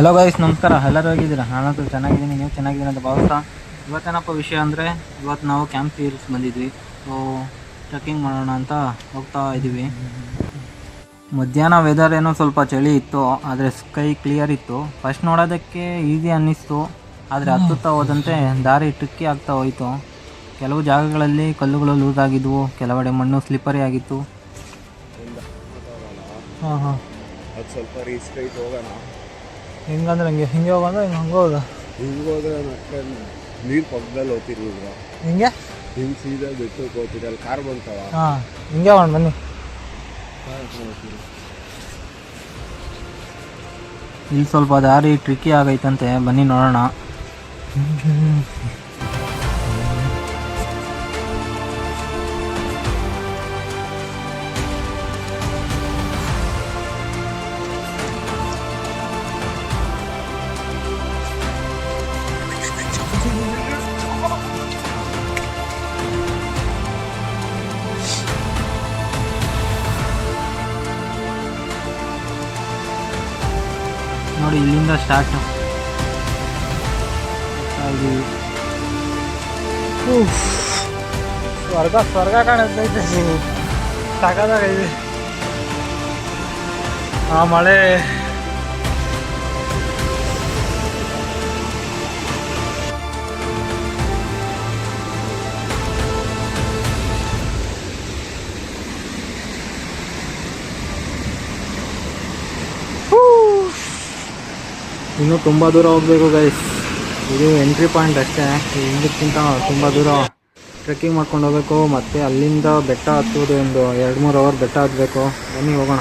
Hello guys ನಮಸ್ಕಾರ. ಎಲ್ಲರೂ ಹೋಗಿದ್ದೀರಾ? ನಾನಂತೂ ಚೆನ್ನಾಗಿದ್ದೀನಿ. ನೀವು ಚೆನ್ನಾಗಿದ್ದೀನಿ ಅಂತ ಭಾವಿಸ್ತಾ ಇವತ್ತೇನಪ್ಪ ವಿಷಯ ಅಂದರೆ, ಇವತ್ತು ನಾವು ಕ್ಯಾಂಪ್ ಫೀಲ್ಸ್ ಬಂದಿದ್ವಿ. ಸೊ ಟ್ರೆಕ್ಕಿಂಗ್ ಮಾಡೋಣ ಅಂತ ಹೋಗ್ತಾ ಇದ್ದೀವಿ. ಮಧ್ಯಾಹ್ನ ವೆದರ್ ಏನೋ ಸ್ವಲ್ಪ ಚಳಿ ಇತ್ತು, ಆದರೆ ಸ್ಕೈ ಕ್ಲಿಯರ್ ಇತ್ತು. ಫಸ್ಟ್ ನೋಡೋದಕ್ಕೆ ಈಸಿ ಅನ್ನಿಸ್ತು. ಆದರೆ ಹತ್ತುತ್ತಾ ಹೋದಂತೆ ದಾರಿ ಟ್ರಿಕ್ಕಿ ಆಗ್ತಾ ಹೋಯಿತು. ಕೆಲವು ಜಾಗಗಳಲ್ಲಿ ಕಲ್ಲುಗಳು ಲೂಸ್ ಆಗಿದ್ವು. ಕೆಲವೆಡೆ ಮಣ್ಣು ಸ್ಲಿಪ್ಪರಿ ಆಗಿತ್ತು. ಹಾಂ ಹಾಂ ಸ್ವಲ್ಪ ಹೆಂಗಂದ್ರೆ ಹಂಗೆ ಹಿಂಗೆ ಹೋಗಂದ್ರೆ ಹಿಂಗೆ ಹಂಗೆ ಹೋದ ಹಿಂಗೆ ಹೋದ್ರೆ ಮತ್ತೆ ನೀರು ಪಕ್ಕದಲ್ಲಿ ಹೋಗ್ತಿರ್ಲಿಲ್ಲ ಹಿಂಗೆ? ಹಿಂಗೆ ಸೀದಾ ಬಿಟ್ಟು ಹೋಗ್ತೀರಿ ಅಲ್ಲಿ ಕಾರ್ ಬಂತವ? ಹಾಂ ಹಿಂಗೆ ಹೋಗೋಣ ಬನ್ನಿ. ಇಲ್ಲಿ ಸ್ವಲ್ಪ ದಾರಿ ಟ್ರಿಕ್ಕಿ ಆಗೈತಂತೆ ಬನ್ನಿ ನೋಡೋಣ. ನೋಡಿ ಇಲ್ಲಿಂದ ಸ್ಟಾರ್ಟ್ ಸ್ವರ್ಗ ಸ್ವರ್ಗ ಕಾಣಿಸ್ತೈತೆ ಸಾಕಾಗಿದೆ ಆ ಮಳೆ. ಇನ್ನೂ ತುಂಬ ದೂರ ಹೋಗಬೇಕು ಗೈಸ್ ಇದು ಎಂಟ್ರಿ ಪಾಯಿಂಟ್ ಅಷ್ಟೇ. ಹಿಂದಕ್ಕಿಂತ ತುಂಬ ದೂರ ಟ್ರೆಕ್ಕಿಂಗ್ ಮಾಡ್ಕೊಂಡು ಹೋಗ್ಬೇಕು. ಮತ್ತು ಅಲ್ಲಿಂದ ಬೆಟ್ಟ ಹತ್ತುವುದು ಒಂದು ಎರಡು ಮೂರು ಅವರ್ ಬೆಟ್ಟ ಹತ್ತಬೇಕು ಬನ್ನಿ, ಹೋಗೋಣ.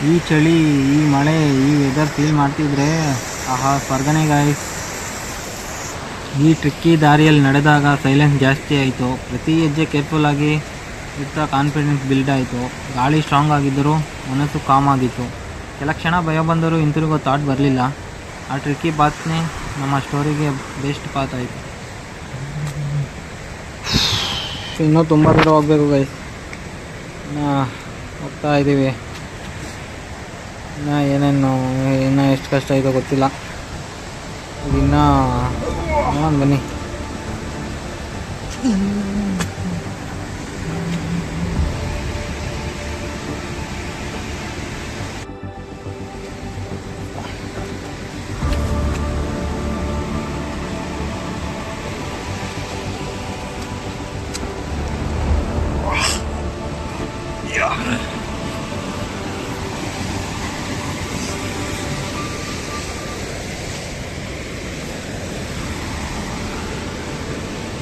ಈ ಚಳಿ, ಈ ಮಳೆ, ಈ ವೆದರ್ ಫೀಲ್ ಮಾಡ್ತಿದ್ರೆ, ಆಹಾ, ಸ್ವರ್ಗನೇ ಗಾಯ್ಸ್ ಈ ಟ್ರಿಕ್ಕಿ ದಾರಿಯಲ್ಲಿ ನಡೆದಾಗ ಸೈಲೆನ್ಸ್ ಜಾಸ್ತಿ ಆಯಿತು. ಪ್ರತಿ ಹೆಜ್ಜೆ ಕೇರ್ಫುಲ್ ಆಗಿ ಇರ್ತಾ ಕಾನ್ಫಿಡೆನ್ಸ್ ಬಿಲ್ಡ್ ಆಯಿತು. ಗಾಳಿ ಸ್ಟ್ರಾಂಗ್ ಆಗಿದ್ದರೂ ಮನಸ್ಸು ಕಾಮ್ ಆಗಿತ್ತು. ಕೆಲ ಕ್ಷಣ ಭಯ ಬಂದರೂ ಹಿಂತಿರುಗೋ ಥಾಟ್ ಬರಲಿಲ್ಲ. ಆ ಟ್ರಿಕ್ಕಿ ಪಾತ್ನೇ ನಮ್ಮ ಸ್ಟೋರಿಗೆ ಬೆಸ್ಟ್ ಪಾತ್ ಆಯಿತು. ಇನ್ನೂ ತುಂಬ ದೂರ ಹೋಗಬೇಕು ಗೈ ಹೋಗ್ತಾ ಇದ್ದೀವಿ. ಇನ್ನೂ ಏನೇನು, ಇನ್ನೂ ಎಷ್ಟು ಕಷ್ಟ ಆಯಿತೋ ಗೊತ್ತಿಲ್ಲ. ಇನ್ನೂ ಬನ್ನಿ.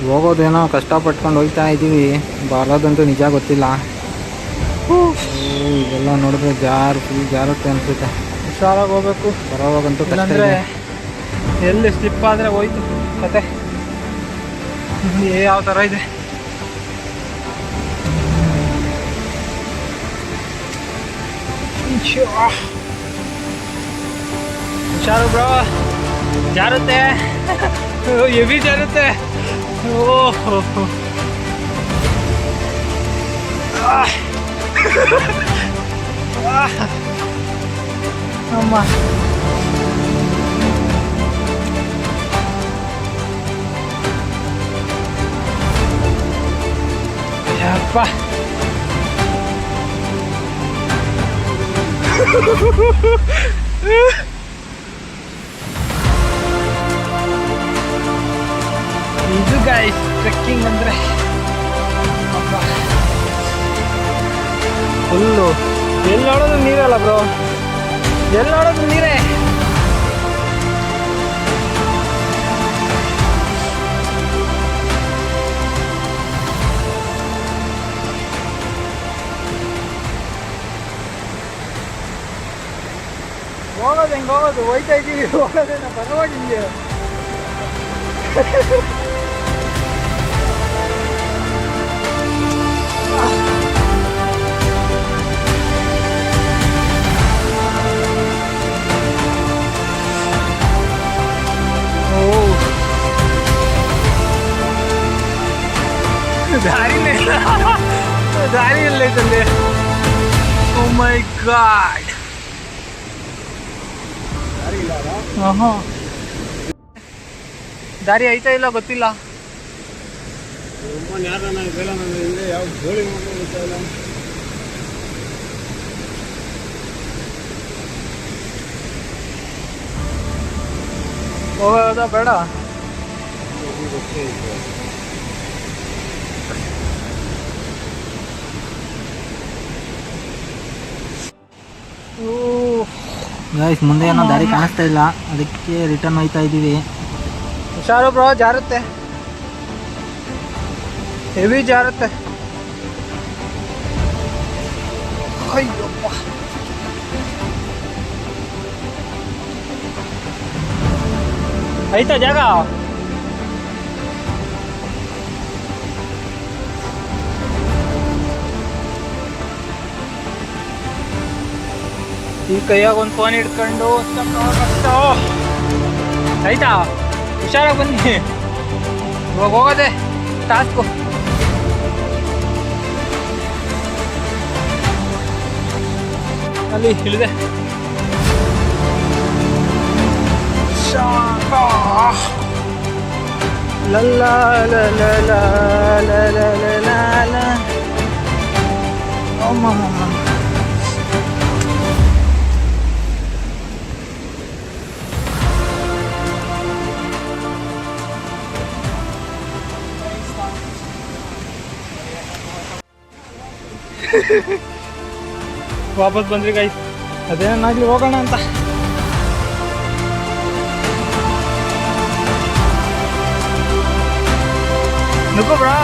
ಹೋಗೋದೇನೋ ಕಷ್ಟಪಟ್ಕೊಂಡು ಹೋಗ್ತಾ ಇದ್ದೀವಿ. ಬರೋದಂತೂ ನಿಜ ಗೊತ್ತಿಲ್ಲ. ಇದೆಲ್ಲ ನೋಡಿದ್ರೆ ಜಾರು ಫುಲ್ ಜಾರುತ್ತೆ ಅನ್ಸುತ್ತೆ. ಹುಷಾರಾಗಿ ಹೋಗ್ಬೇಕು. ಬರೋವಾಗಂತೂ ಕಷ್ಟ ಎಲ್ಲಿ ಸ್ಲಿಪ್ ಆದರೆ ಹೋಯ್ತು. ಕತೆ ಯಾವ ಥರ ಇದೆ. ಹುಷಾರು ಬ್ರೋ. ಜಾರುತ್ತೆ. ಹೆವಿ ಜಾರುತ್ತೆ. ಓಹ್ ಅಮ್ಮ ಯಪ್ಪ ಇದು ಗೈಸ್ ಟ್ರೆಕ್ಕಿಂಗ್ ಅಂದ್ರೆ ಫುಲ್ಲು ಎಲ್ಲಿ ನೋಡೋದು ನೀರಲ್ಲ ಬ್ರೋ ಎಲ್ಲಿ ನೋಡೋದು ನೀರೇ? ಹೋಗೋದು ಹೆಂಗೆ ಹೋಯ್ತಾ ಇದ್ದೀವಿ ಹೋಗೋದೇನ ಪರವಾಗಿಲ್ಲ ದಾರಿನೇ ಇಲ್ಲ ದಾರಿ ಎಲ್ಲೈತಲ್ಲಿ ಓ ಮೈ ಗಾಡ್. ದಾರಿ ಐತಾ ಇಲ್ಲ ಗೊತ್ತಿಲ್ಲ. ಹೋಗೋದ ಯಾರನ್ನ ಇದೆಲ್ಲ ನನ್ನ ಹಿಂದೆ ಯಾವ ಗೋಳಿ ಮಾಡ್ಕೊಂಡು ಗೊತ್ತಾ ಇಲ್ಲ ಹೋಗೋದ ಬೇಡ ಅದು ಗೊತ್ತೇ ಇಲ್ಲ. ಗೈಸ್ ಮುಂದೆ ಏನೋ ದಾರಿ ಕಾಣಿಸ್ತಾ ಇಲ್ಲ. ಅದಕ್ಕೆ ರಿಟರ್ನ್ ಹೋಯ್ತಾ ಇದ್ದೀವಿ ಹುಷಾರು ಬ್ರೋ ಜಾರುತ್ತೆ. ಹೆವಿ ಜಾರುತ್ತೆ. ಅಯ್ಯಪ್ಪ ಐತಾ ಜಾಗ? ಈ ಕೈಯಾಗ ಒಂದು ಫೋನ್ ಹಿಡ್ಕೊಂಡು ಕಷ್ಟ ಆಯ್ತಾ ಹುಷಾರಾಗಿ ಬನ್ನಿ. ಇವಾಗ ಹೋಗೋದೆ ಟಾಸ್ಕು ಅಲ್ಲಿ ಇಳಿದೆ. ಶಾಖ. ಲಲ್ಲ ಲಲ ಲಲ ಲಲ ವಾಪಸ್ ಬಂದ್ರಿ ಗೈಸ್ ಅದೇನಾಗ್ಲಿ ಹೋಗೋಣ ಅಂತ. ನುಗ್ಗು ಬ್ರಾ?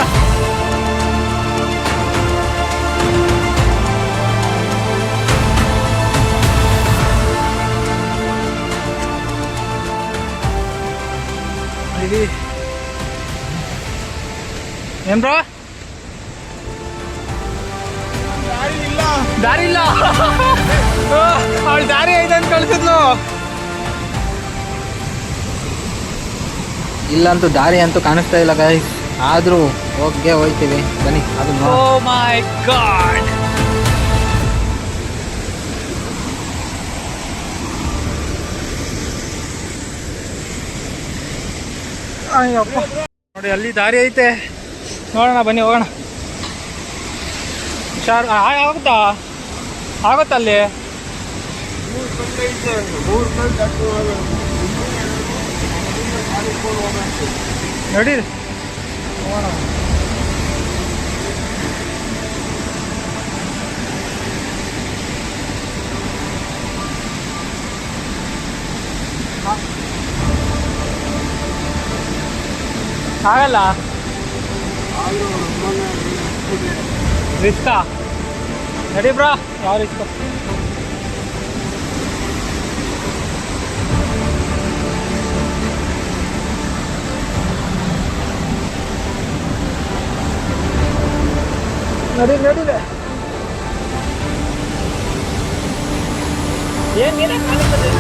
ದಾರಿ ಇಲ್ಲ ಅವಳು ದಾರಿ ಐತೆ ಅಂತ ಕಳ್ಸಿದ್ಲು. ಇಲ್ಲಂತೂ ದಾರಿ ಅಂತೂ ಕಾಣಿಸ್ತಾ ಇಲ್ಲ ಗೈಸ್ ಆದರೂ ಹೋಗೇ ಹೋಯ್ತೀವಿ. ಬನ್ನಿ ಅದು ಓ ಮೈ ಗಾಡ್ ಅಯ್ಯಪ್ಪ. ನೋಡಿ ಅಲ್ಲಿ ದಾರಿ ಐತೆ. ನೋಡೋಣ ಬನ್ನಿ ಹೋಗೋಣ. ಹುಷಾರು ಆಗುತ್ತಾ ಆಗುತ್ತಾ ಅಲ್ಲಿ ಆಗಲ್ಲ. ಗಂಟೆ ಐತೆ ಮೂರು ಗಂಟೆ ದಾಟ್ಕೊಂಡು ನೋಡಿ ಹೋಗೋಣ ಆಗಲ್ಲ ರಿಸ್ಕಾ ನಡಿ ಬ್ರಾ ಯಾವ ರಿಸ್ಕ್ ನಡಿ ನಡಿದೆ ಏನ್ ನೀನೇ ಕಾಲಿರ್ತದೆ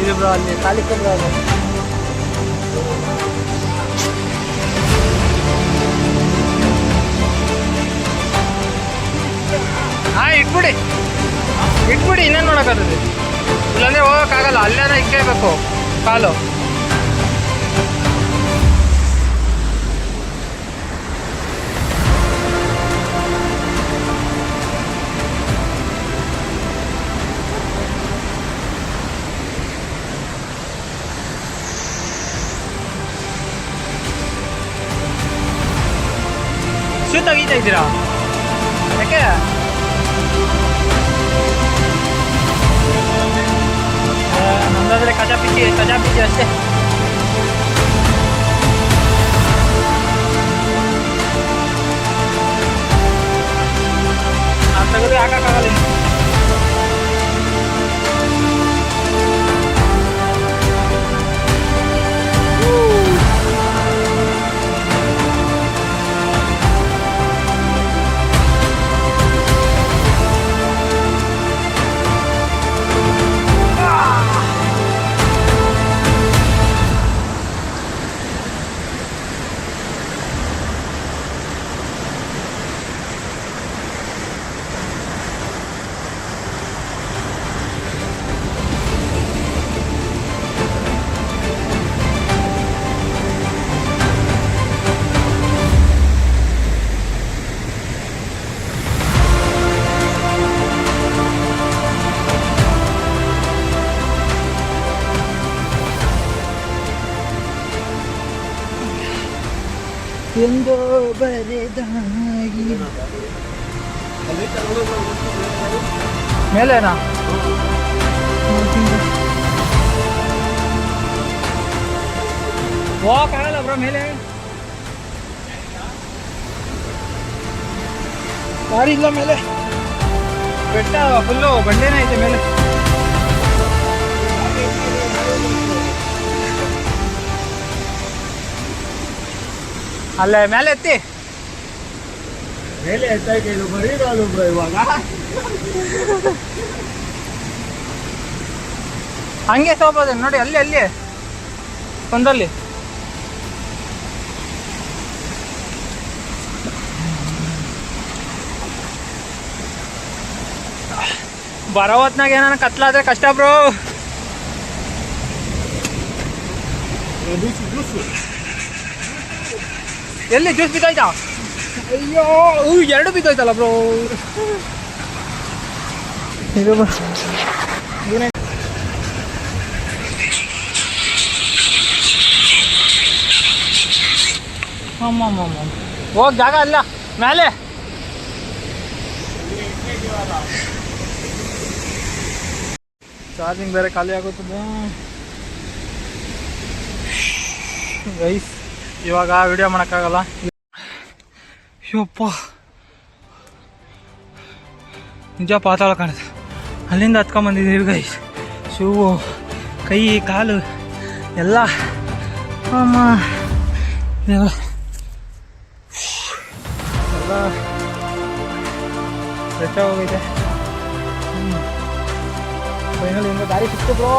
ಇದು ಬ್ರೋ ಅಲ್ಲಿ ಕಾಲಿಕ ಬ್ರೋ ಅದು ಹಾ ಇಟ್ಬಿಡಿ. ಇಟ್ಬಿಡಿ ಇನ್ನೇನು ನೋಡೋಕ್ಕಾಗ್ತದೆ ಇಲ್ಲಾಂದ್ರೆ ಹೋಗೋಕ್ಕಾಗಲ್ಲ ಅಲ್ಲೇನ ಇಕ್ಕೇಬೇಕು ಕಾಲು. भेज रहा हूँ ठीक है আমরা কাঁচা পিছিয়ে কাঁচা পিছিয়ে আছে ಎಂದು ಬರೆದಾಗಿ. ಮೇಲೆನಾ? ಹೋಗಕ್ಕಾಗಲ್ಲ ಬ್ರೋ ಮೇಲೆ. ಗಾಡಿ ಇಲ್ಲ ಮೇಲೆ. ಬೆಟ್ಟ ಫುಲ್ಲು ಬಂಡೆನೇ ಐತೆ ಮೇಲೆ. ಅಲ್ಲೇ ಮೇಲೆ ಎತ್ತಿ. ಮೇಲೆ ಎತ್ತಾಯ್ತು ಇದು ಬರೀ ಕಾಲು ಬ್ರೋ ಇವಾಗ. ಹಂಗೆ ಸೋಬೋದು ನೋಡಿ ಅಲ್ಲಿ ಅಲ್ಲಿ. ಒಂದಲ್ಲಿ ಬರೋ ಹೊತ್ನಾಗ ಏನಾನ ಕತ್ಲಾದ್ರೆ ಕಷ್ಟ ಬ್ರೋ. ಎಲ್ಲಿ ಜ್ಯೂಸ್ ಬಿದ್ದೋಯ್ತಾ? ಅಯ್ಯೋ ಎರಡು ಬಿದ್ದೋಯ್ತಲ್ಲ ಬ್ರೋ ಇದು ಹೋಗ್ ಜಾಗ ಅಲ್ಲ ಮೇಲೆ ಚಾರ್ಜಿಂಗ್ ಬೇರೆ ಖಾಲಿ ಆಗುತ್ತದೆ ಗೈಸ್ ಇವಾಗ ವಿಡಿಯೋ ಮಾಡೋಕ್ಕಾಗಲ್ಲ. ಯಪ್ಪ. ನಿಜ ಪಾತಾಳ ಕಾಣುತ್ತೆ ಅಲ್ಲಿಂದ ಹತ್ಕೊಂಬಂದಿದ್ದೀವಿ ಗೈ ಶೂ, ಕೈ, ಕಾಲು, ಎಲ್ಲ. ಅಮ್ಮ. ಎಲ್ಲ. ಹೋಗಿದೆ. ಫೈನಲ್ ಹಿಂಗೆ ದಾರಿ ಸಿಕ್ತು ಬ್ರೋ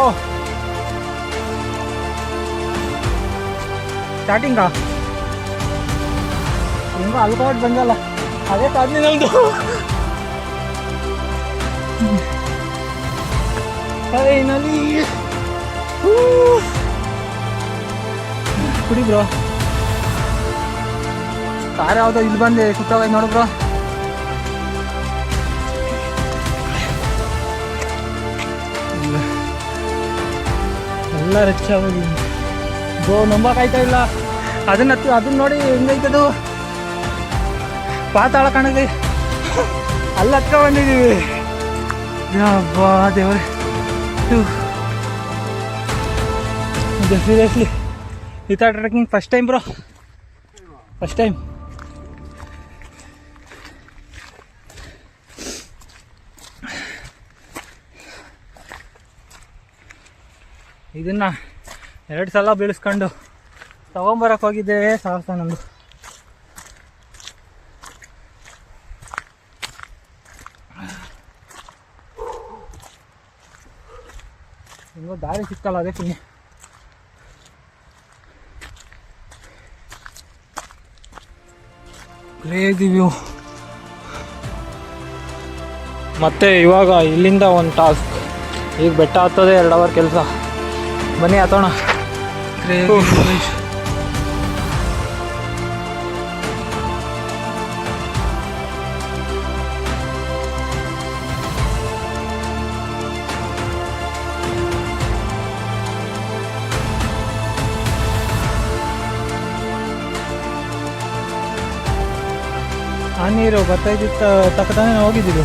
ಸ್ಟಾರ್ಟಿಂಗಾ ತುಂಬ ಅಲ್ಕೋಟ್ ಬಂದಲ್ಲ. ಅದೇ ಸಾಧನೆ ನಮ್ದು. ಫೈನಲಿ ಕುಡಿ ಬ್ರೋ ಕಾರ್ ಯಾವುದೋ ಇಲ್ಲಿ ಬಂದೆ ಸುತ್ತೋಗೈತೆ ನೋಡು ಬ್ರೋ ಎಲ್ಲ ರಿಚ್ ನಂಬಕ್ ನಂಬಕ್ಕಾಯ್ತಾ ಇಲ್ಲ. ಅದನ್ನ ಅದನ್ನ ನೋಡಿ ಹೆಂಗೈತದು ಪಾತಾಳ ಕಾಣಿದ್ವಿ ಅಲ್ಲಿ, ಹತ್ರ ಬಂದಿದ್ದೀವಿ. ಯಬ್ಬಾ, ದೇವ್ರೆ. ಸೀರಿಯಸ್ಲಿ ಈ ಥರ trekking first time bro first time ಇದನ್ನ ಎರಡು ಸಲ ಬೀಳಿಸ್ಕೊಂಡು ತಗೊಂಬರಕ್ಕೆ ಹೋಗಿದ್ದೆ ಸಾಹಸ ನಮ್ಮದು ಹಿಂಗೋ ದಾರಿ ಸಿಕ್ಕಲ್ಲ ಅದೇ ತಿನ್ನಿ ಕ್ರೇಜಿ ವ್ಯೂ ಮತ್ತೆ ಇವಾಗ ಇಲ್ಲಿಂದ ಒಂದು ಟಾಸ್ಕ್ ಈಗ ಬೆಟ್ಟ ಹತ್ತೋದೇ ಎರಡು ಅವರ್ ಕೆಲಸ. ಬನ್ನಿ ಹತ್ತೋಣ. ಆ ನೀರು ಬರ್ತಾ ಇದ್ದಿತ್ತ ತಕ್ಕತಾನೆ ಹೋಗಿದ್ದೀವಿ